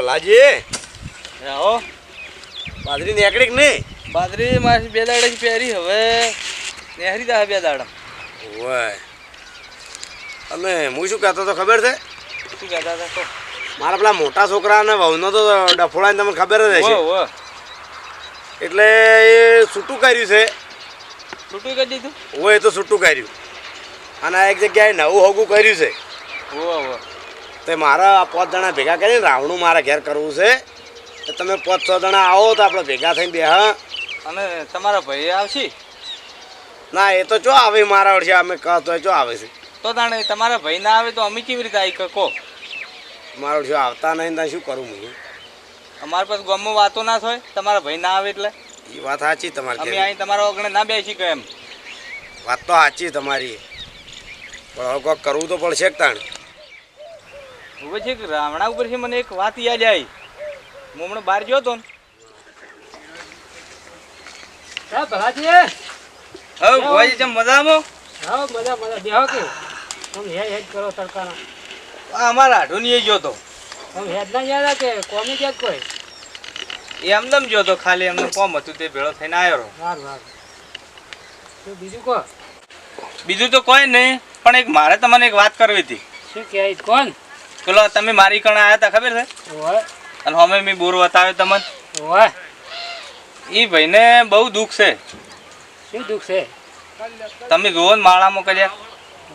ભલાજી. આવો બાજરી નીકળી કે નહીં? બાજરી મારી બે દાડે પહેરી હવે નેહરી દા બે દાડા. ઓય. અને હું શું કહેતો તો ખબર છે? શું કહેતા હતા તો? મારા પેલા મોટા છોકરાને વહુનો તો ડફોળાને તમને ખબર જ હશે. એટલે એ છૂટું કર્યું છે. છૂટું કરી દીધું? હોય એ તો છૂટું કર્યું. અને એક જગ્યાએ નવું હોગું કર્યું છે. વો વો તે મારા પાંચ જણા ભેગા કરીને રાવણું મારા ઘેર કરવું છે. તો તમે પાંચ છ જણા આવો તો આપણે ભેગા થઈને બે હા? અને તમારા ભાઈ આવશે? ના એ તો ચો આવે મારા વર્ષે અમે કહતો ચો આવે છે. તો તાણે તમારા ભાઈ ના આવે તો અમે કેવી રીતે આવી કહો મારા વર્ષે આવતા નહીં તો શું કરું હું? અમારા પાસે ગામમાં વાતો ના થાય તમારા ભાઈ ના આવે એટલે? એ વાત સાચી તમારી અમે અહીં તમારા ઓગણે ના બેસી કે એમ. વાત તો સાચી તમારી. પણ હવે કોઈક કરવું તો પડશે તાણ? હવે છે કે રાવણા ઉપરથી મને એક વાત યાદ આવી. હું હમણાં બહાર ગયો હતો ને. હા ભલાજી જેમ મજામાં? હા મજા મજા. બેહો કે. તમે હેડ હેડ કરો તડકાના અમારા આઢુની ગયો હતો. તમે હેડ ના યાદ કે કોમી ક્યાંક કોઈ? એ એમનેમ ગયો તો ખાલી એમને કોમ હતું તે ભેળો થઈને આવ્યો સારું બીજું બીજું તો કોઈ નહીં પણ એક મારે તમને એક વાત કરવી હતી. શું કહેવાય કોણ? પેલો તમે મારી કણા આવ્યા હતા ખબર છે? અને અમે મેં બોર બતાવ્યો તમને. એ ભાઈને બહુ દુઃખ છે. શું દુઃખ છે? તમે જુઓ ને માળામાં કર્યા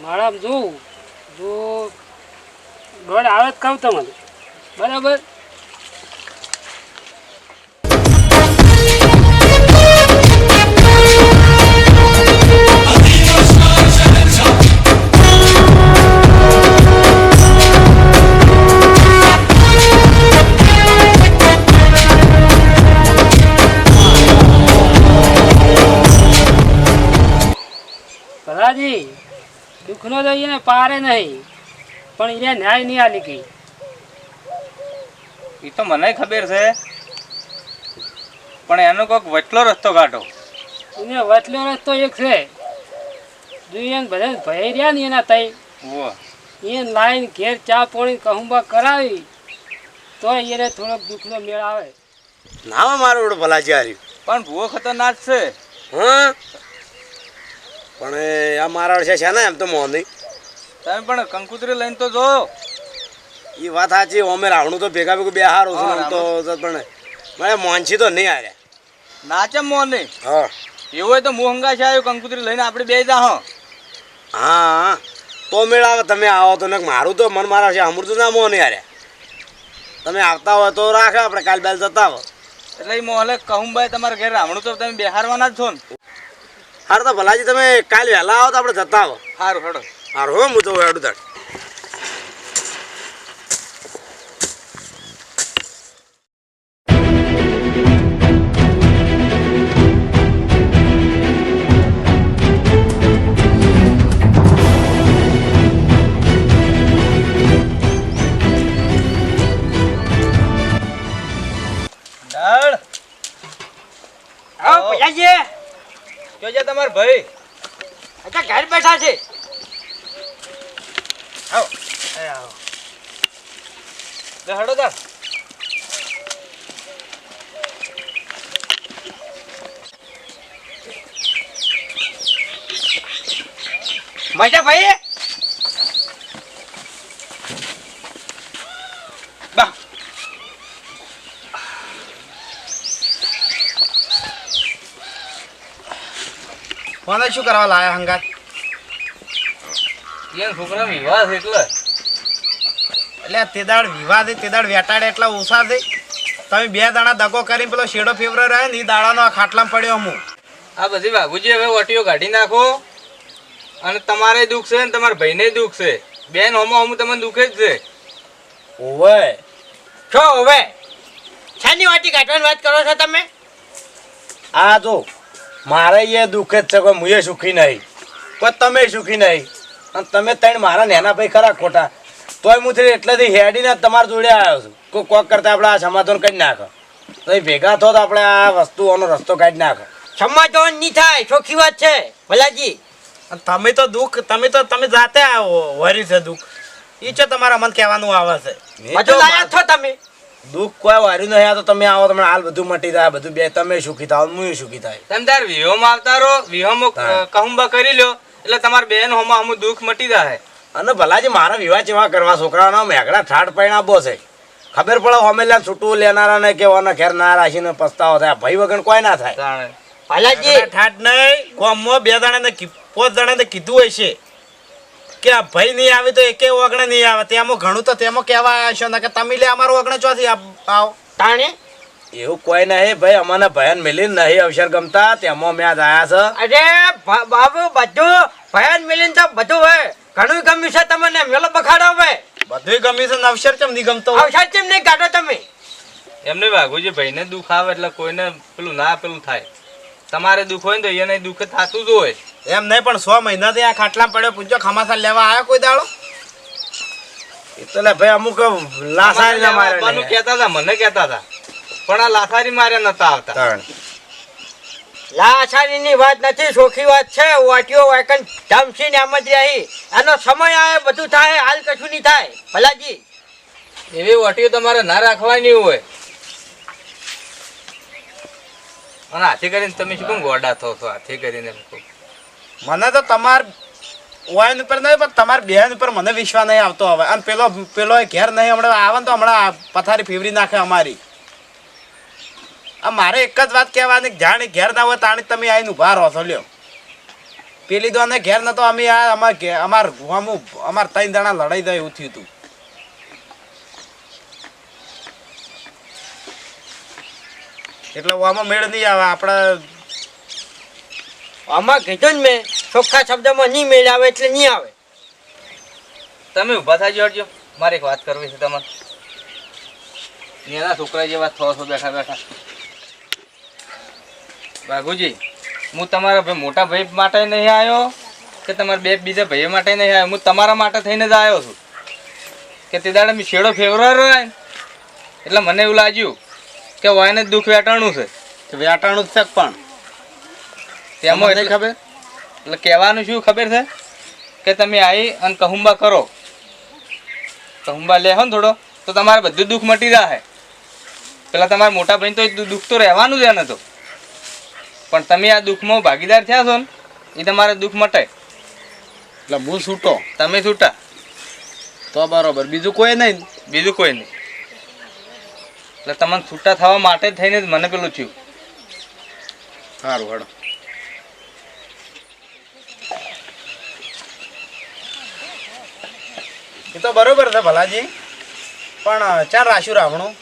મારા જોઉં જો દોડ આવે જ કહું તમને. બરાબર? એને પારે નહીં. પણ એ ન્યાય નહીં આલી ગઈ. એ તો મને ખબર છે. પણ એનો કોઈક વચલો રસ્તો કાઢો. એને વચલો રસ્તો એક છે. જોઈએ બધા ભય રહ્યા ને એના તઈ. વો એને લાઈન ઘેર ચા પોણી કહુંબા કરાવી તો એને થોડોક દુઃખનો મેળ આવે. ના મારો ઓળો ભલાજી હાર્યું પણ ભૂવો ખતરનાક છે. હા? પણ આ મારા છે ને એમ તો મોની તમે પણ કંકુતરી લઈને તો જો. એ વાત સાચી અમે રાવણું તો ભેગા ભેગું બે હાર છું તો પણ મને મોનછી તો નહીં હાર્યા નાચે નહીં. હા. એવું હોય તો હું છે આવ્યો કંકુતરી લઈને આપણે બે જા હો. તો મેળા આવે તમે આવો તો. ને મારું તો મન મારા છે અમૃત ના મોં નહીં હાર્યા તમે આવતા હોય તો રાખે આપણે કાલ બેલ જતા હો એટલે મોહલે કહું ભાઈ તમારા ઘેર રાવણું તો તમે બેહારવાના જ છો ને. હારું તો ભલાજી તમે કાલ વહેલા આવો તો આપણે જતા આવો સારું હેડો. હારું હો હું તો હેડું દાડ તમાર ભાઈ. અચ્છા ઘર બેઠા છે. આવો. આવો. લે હેડો દાળ મજા ભાઈ બા. કોને શું કરવા લાયા હંગાત? યાર છોકરા વિવાહ છે એટલે. એટલે તે દાડ વિવાદ તે દાડ વેટાડે એટલા ઓછા થઈ તમે બે દાણા દગો કરીને પેલો શેડો ફેવરો રહે ને એ દાડાનો આ ખાટલામાં પડ્યો હું આ બધી બાબુજી હવે વટીઓ કાઢી નાખો. અને તમારે દુઃખ છે ને તમારા ભાઈને દુઃખ છે. બેન હોમો હોમ તમને દુઃખે જ છે. ઓવે છો હવે. શાની વાટી કાઢવાની વાત કરો છો તમે? આ જો મારે એ દુઃખ જ છે કોઈ એ સુખી નહીં. પણ તમે સુખી નહીં. અને તમે ત્રણ મારા નેના ભાઈ ખરા ખોટા. તોય હું થઈને એટલેથી હેડીને તમારા જોડે આવ્યો છું. કોઈ કોક કરતા આપણે આ સમાધાન કરી નાખો. તો ભેગા થો તો આપણે આ વસ્તુઓનો રસ્તો કાઢી નાખો. સમાધાન નહીં થાય ચોખ્ખી વાત છે ભલાજી. તમે તો દુઃખ તમે તો તમે જાતે આવો વરી છે દુઃખ. એ છે તમારા મન કહેવાનું આવે છે. બધું લાયા છો તમે? દુઃખ કોઈ વાર્યું નહીં આ તો તમે આવો તમને હાલ બધું મટી જાય બધું બે તમે સુખી થાવ હું સુખી થાય. તમે તાર વિહોમાં આવતા રહો વિહોમાં. કહુંબા કરી લ્યો. એટલે તમારા બેન હોમાં અમુક દુઃખ મટી જાય અને ભલાજી મારા વિવાહ જેવા કરવા છોકરાઓના મેઘડા ઠાઠ પૈણા આપવો છે. ખબર પડે અમે લે છૂટું લેનારા ને કે ઓના ઘેર ના રાખીને પસ્તાવો થાય. ભાઈ વગર કોઈ ના થાય. તાણે. ભલાજી ઠાઠ નહીં ગામમાં બે જણાને ને પાંચ જણાને કીધું હોય છે. કે આ ભાઈ નહીં આવે તો એકે ઓગણે નહીં આવે. તેમાં ઘણું તો તેમાં કહેવા છે. ને કે તમે લે અમારું ઓગણે ચોથી આપ- આવો. તાણે? એવું કોઈ નહીં ભાઈ અમને ભયન મિલી નહીં અવસર ગમતા તેમાં મેં જ આયા છે. અરે બાબુ બધું ભયાન મિલી તો બધું હોય. ઘણું ગમ્યું છે તમને મેલો બખાડો ભાઈ બધું ગમ્યું છે અવસર કેમ નહીં ગમતો હોય? અવસાદ કેમ નહીં કાઢો તમે? એમને વાઘુજી ભાઈને દુઃખ આવે એટલે કોઈને પેલું ના પેલું થાય. તમારે દુઃખ હોય ને તો એને દુઃખ થતું જ હોય. એમ નહીં પણ સો મહિનાથી આ ખાટલા પડ્યો પૂછજો ખમાસા લેવા આવ્યા કોઈ દાડો? એ તો ભાઈ અમુક લાસારી ના મારે નહીં. કહેતા હતા મને કહેતા હતા. પણ આ લાસારી મારે નતા આવતા. લાસારી ની વાત નથી સોખી વાત છે. વાટીઓ વાયકન ધમસી ને આમ જ રહી. આનો સમય આવે બધું થાય હાલ કશું નહીં થાય. ભલાજી. એવી વાટીઓ તમારે ના રાખવાની હોય. અને હાથી કરીને તમે શું ગોડા થો છો? હાથી કરીને મને તો તમાર વાયન ઉપર નહીં પણ તમાર બહેન ઉપર મને વિશ્વાસ નહીં આવતો હવે. અને પેલો પેલો એ ઘેર નહીં હમણાં આવે ને તો હમણાં પથારી ફેવરી નાખે અમારી. આ મારે એક જ વાત કહેવાની જાણે ઘેર ના હોય તાણે તમે આવીને ઊભા રહો છો લ્યો. પેલી દો ને ઘેર નતો અમે આ અમાર અમાર અમુક અમાર ત્રણ જણા લડાઈ દે એવું થયું હતું એટલે આમાં મેળ નહીં આવે આપણે આમાં કીધું ને મેં ચોખ્ખા શબ્દમાં નહીં મેળ આવે એટલે નહીં આવે. તમે ઊભા થઈ જોડજો મારે એક વાત કરવી છે તમારે. એના છોકરા જેવા થો છો બેઠા બેઠા. બાગુજી હું તમારા ભાઈ મોટા ભાઈ માટે નહીં આવ્યો કે તમારા બે બીજા ભાઈ માટે નહીં આવ્યો? હું તમારા માટે થઈને જ આવ્યો છું. કે તે દાડે મેં શેડો ફેવરાયો ને એટલે મને એવું લાગ્યું કે વાયને જ દુઃખ વેટાણું છે. કે વેટાણું જ છે પણ. તેમાં એટલે ખબર? એટલે કહેવાનું શું ખબર છે? કે તમે આવી અને કહુંબા કરો. કહુંબા લે ને થોડો તો તમારે બધું દુઃખ મટી જાય પેલા તમારા મોટા ભાઈ તો દુઃખ તો રહેવાનું જ એને તો. પણ તમે આ દુઃખમાં ભાગીદાર થયા છો ને એ તમારે દુઃખ મટે એટલે હું છૂટો. તમે છૂટા. તો બરોબર. બીજું કોઈ નહીં બીજું કોઈ નહીં. એટલે તમને છૂટા થવા માટે જ થઈને જ મને પેલું થયું. સારું હડો. એ તો બરોબર છે ભલાજી. પણ ચાર રાખ્યું રાવણું.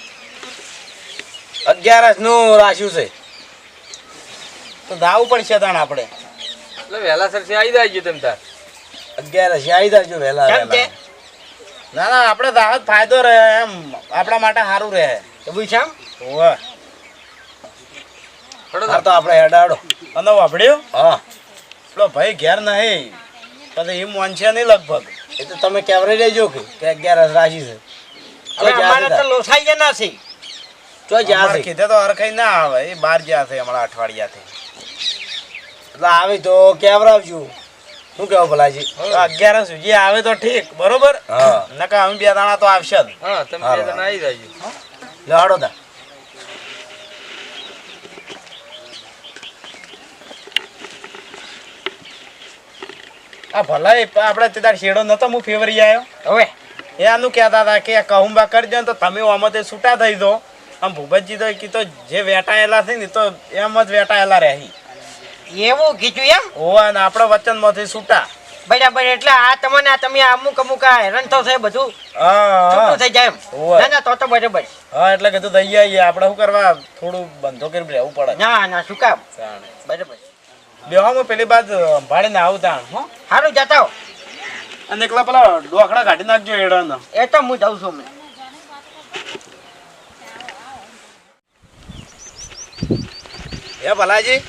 અગિયારસનું રાખ્યું છે. તો દાવું પડશે તાણ આપણે. એટલે વહેલા સરથી આવી જાય તમે તાર. અગિયારસ આવી જાય વહેલા ના ના આપણે દાવ ફાયદો રહે એમ. આપણા માટે સારું રહે. એવું છે એમ? તો આપણે હેડાડો. અને વાપડ્યું હા. પેલો ભાઈ ઘેર નહીં. પછી એ છે નહીં લગભગ. એ તો તમે કેવરે લેજો કે કે અગિયારસ રાશી છે. અમારે તો લોસાઈ ગયા નથી. ચો જ્યાં કીધે તો હરખાઈ ના આવે. એ બાર જ્યાં છે હમણાં અઠવાડિયાથી એટલે આવી તો આવજો શું કેવું ભલાજી? અગિયાર સુધી આવે તો ઠીક બરોબર? નકા અમે બે દાણા તો આવશે જ. હા તમે બે જણા આવી જાય લહાડો તા. આ ભલા એ આપણે તે તાર શેડો નતો હું ફેવરી આવ્યો હવે? એ આનું કહેતા હતા કે કહુંબા કરજો ને તો તમે આમાં છૂટા થઈ દો આમ ભૂપતજી તો કીધો જે વેટાયેલા છે ને તો એમ જ વેટાયેલા રહી એવું કીધું એમ? હોવા ને આપણે વચનમાંથી છૂટા. બરાબર એટલે આ તમને આ તમે અમુક અમુક આ હેરાન થો છે બધું? છૂટું થઈ જાય એમ. ના ના તો તો બરાબર. હા એટલે કીધું થઈ આવીએ. આપણે શું કરવા? થોડું બંધો કરી રહેવું પડે. ના ના શું કામ? બરાબર. બેવામાં પેલી બાદ ભાડીને આવું તાણ હો. સારું જતા અને એકલા પેલા ડોખડા કાઢી નાખજો એડાના એ તો હું જાઉં છું મેં. એ ભલાજી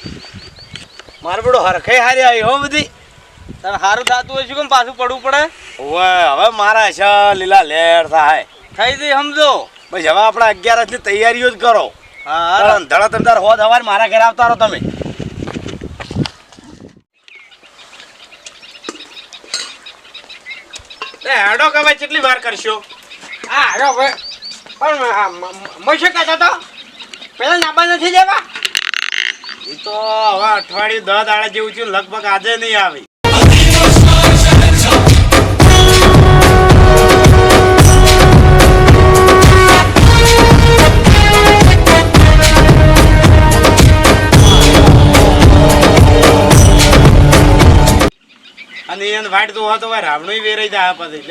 મારું બેડો હરખે હારી આવી હો બધી. તમે સારું થતું હોય છે કેમ પાછું પડવું પડે? ઓવે હવે મારા છે લીલા લેર થાય. થઈ જઈ સમજો. ભાઈ હવે આપણે અગિયારસની તૈયારીઓ જ કરો. હા ધડા તમદાર હોત હોદ મારા ઘરે આવતા રહો તમે. એ હેડો કે ભાઈ કેટલી વાર કરશો? હા હેડો ભાઈ પણ આ મ- મ- તો પેલા નાબા નથી લેવા? તો હવે અઠવાડિયું દસ દાડા જેવું છે લગભગ આજે નહીં આવી. અને એને વાટ તો હતો રાવણું વેરાઈ જાય પછી.